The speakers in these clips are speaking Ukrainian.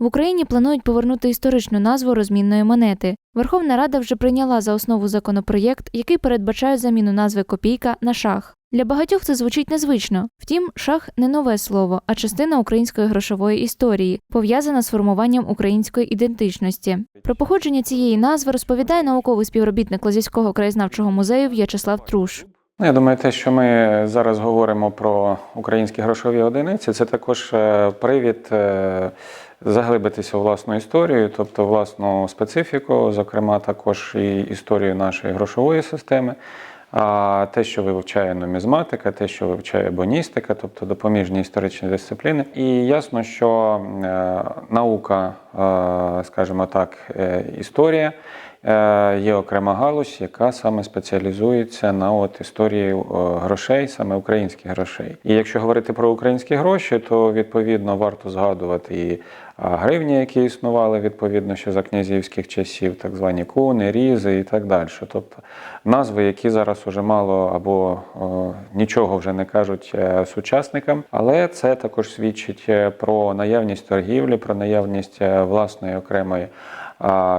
В Україні планують повернути історичну назву розмінної монети. Верховна Рада вже прийняла за основу законопроєкт, який передбачає заміну назви копійка на шах. Для багатьох це звучить незвично. Втім, шах не нове слово, а частина української грошової історії, пов'язана з формуванням української ідентичності. Про походження цієї назви розповідає науковий співробітник Лозівського краєзнавчого музею В'ячеслав Труш. Ну, Я думаю, те, що ми зараз говоримо про українські грошові одиниці, це також е, привід е, заглибитися у власну історію, тобто власну специфіку, зокрема, також і історію нашої грошової системи. А те, що вивчає нумізматика, те, що вивчає боністика, тобто допоміжні історичні дисципліни. І ясно, що е, наука, скажімо так, е, історія е, є окрема галузь, яка саме спеціалізується на от історії е, грошей, саме українських грошей. І якщо говорити про українські гроші, то відповідно варто згадувати і гривні, які існували відповідно ще за князівських часів, так звані куни, різи і так далі. Тобто назви, які зараз уже мало або о, нічого вже не кажуть е, сучасникам, але це також свідчить е, про наявність торгівлі, про наявність е, власної окремої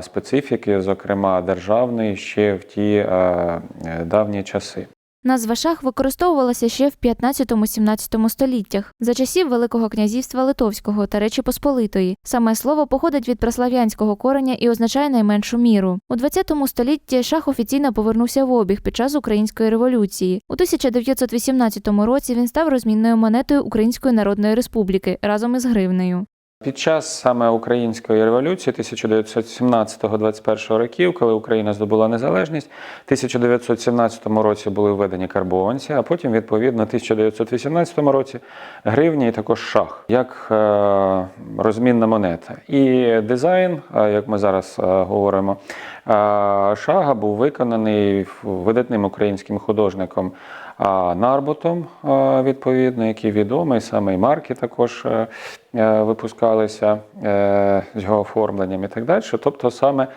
специфіки, зокрема державної, ще в ті е, давні часи. Назва шах використовувалася ще в 15-17 століттях за часів Великого князівства Литовського та Речі Посполитої. Саме слово походить від праслав'янського кореня і означає найменшу міру. У 20 столітті шах офіційно повернувся в обіг під час української революції. У 1918 році він став розмінною монетою Української Народної Республіки разом із гривнею. Під час саме української революції 1917-21 років, коли Україна здобула незалежність, в 1917 році були введені карбованці, а потім, відповідно, в 1918 році гривні і також шах як е, розмінна монета. І дизайн, е, як ми зараз е, говоримо, шага був виконаний видатним українським художником. А Нарботом, е, відповідно, який відомий, саме і марки також е, е, випускалися з його оформленням і так далі. Тобто, саме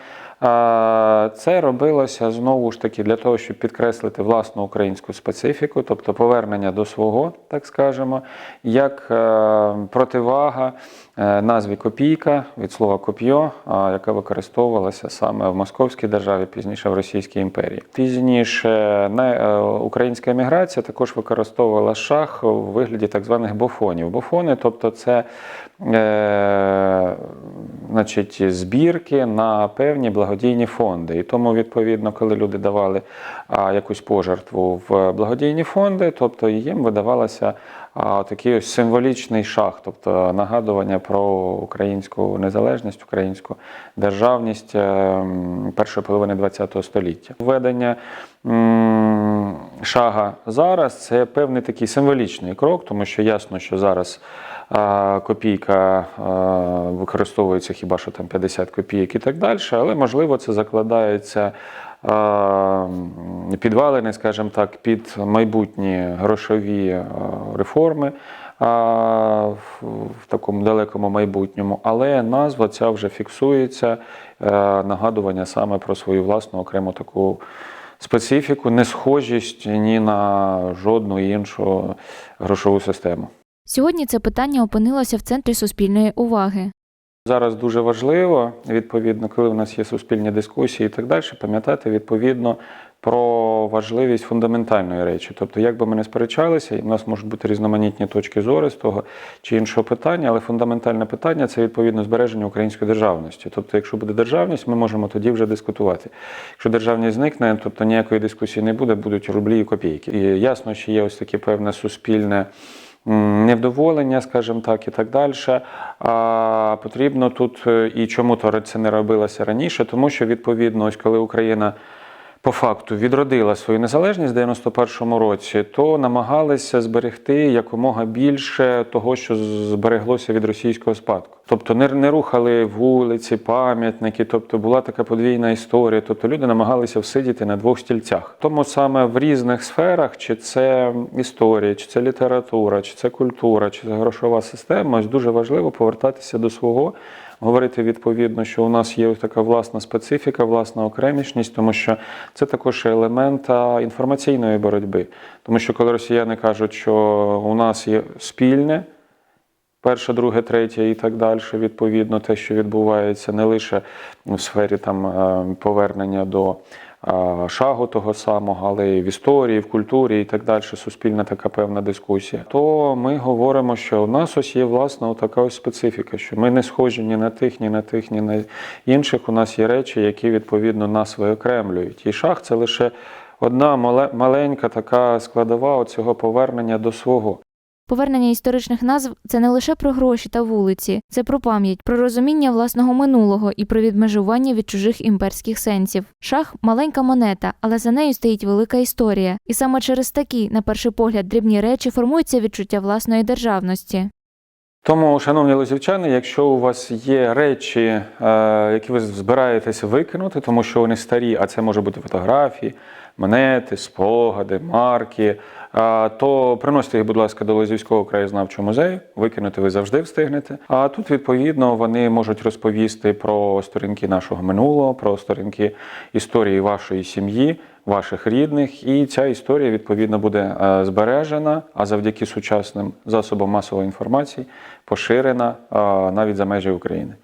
це робилося знову ж таки для того, щоб підкреслити власну українську специфіку, тобто повернення до свого, так скажемо, як е, противага е, назві копійка від слова коп'йо, яка використовувалася саме в Московській державі, пізніше в Російській імперії. Пізніше е, українська еміграція також використовувала шах у вигляді так званих бофонів. Бофони, тобто це значить, збірки на певні благодійні фонди. І тому, відповідно, коли люди давали а, якусь пожертву в благодійні фонди, тобто їм видавалося а, такий ось символічний шах, тобто нагадування про українську незалежність, українську державність е, м, першої половини ХХ століття. Введення шага зараз це певний такий символічний крок, тому що ясно, що зараз а, копійка використовується хіба що там 50 копійок і так далі, але можливо це закладається підвалини, скажімо так, під майбутні грошові реформи в, в такому далекому майбутньому, але назва ця вже фіксується, е, нагадування саме про свою власну окрему таку специфіку, не схожість ні на жодну іншу грошову систему. Сьогодні це питання опинилося в центрі суспільної уваги. Зараз дуже важливо, відповідно, коли в нас є суспільні дискусії і так далі, пам'ятати відповідно про важливість фундаментальної речі. Тобто, як би ми не сперечалися, і в нас можуть бути різноманітні точки зору з того чи іншого питання, але фундаментальне питання це відповідно збереження української державності. Тобто, якщо буде державність, ми можемо тоді вже дискутувати. Якщо державність зникне, тобто ніякої дискусії не буде, будуть рублі і копійки. І ясно, що є ось таке певне суспільне. Невдоволення, скажімо так, і так далі. А потрібно тут е, і чому це не робилося раніше, тому що відповідно, ось коли Україна по факту відродила свою незалежність в 91-му році, то намагалися зберегти якомога більше того, що збереглося від російського спадку. Тобто не, не рухали вулиці, пам'ятники, тобто була така подвійна історія. Тобто люди намагалися всидіти на двох стільцях. Тому саме в різних сферах, чи це історія, чи це література, чи це культура, чи це грошова система, ось дуже важливо повертатися до свого говорити відповідно, що у нас є така власна специфіка, власна окремішність, тому що це також елемент інформаційної боротьби. Тому що коли росіяни кажуть, що у нас є спільне, перше, друге, третє і так далі. Відповідно, те, що відбувається не лише в сфері там е, повернення до шагу того самого, але й в історії, в культурі і так далі. Суспільна така певна дискусія. То ми говоримо, що у нас ось є власна така ось специфіка, що ми не схожі ні на тих, ні на тих, ні на інших. У нас є речі, які відповідно нас виокремлюють. І шах це лише одна маленька така складова цього повернення до свого. Повернення історичних назв це не лише про гроші та вулиці, це про пам'ять, про розуміння власного минулого і про відмежування від чужих імперських сенсів. Шах маленька монета, але за нею стоїть велика історія. І саме через такі, на перший погляд, дрібні речі формується відчуття власної державності. Тому, шановні лозівчани, якщо у вас є речі, е, які ви збираєтеся викинути, тому що вони старі, а це може бути фотографії, монети, спогади, марки, то приносите їх, будь ласка, до Лозівського краєзнавчого музею. Викинути ви завжди встигнете. А тут, відповідно, вони можуть розповісти про сторінки нашого минулого, про сторінки історії вашої сім'ї. Ваших рідних, і ця історія відповідно буде е, збережена, а завдяки сучасним засобам масової інформації поширена е, навіть за межі України.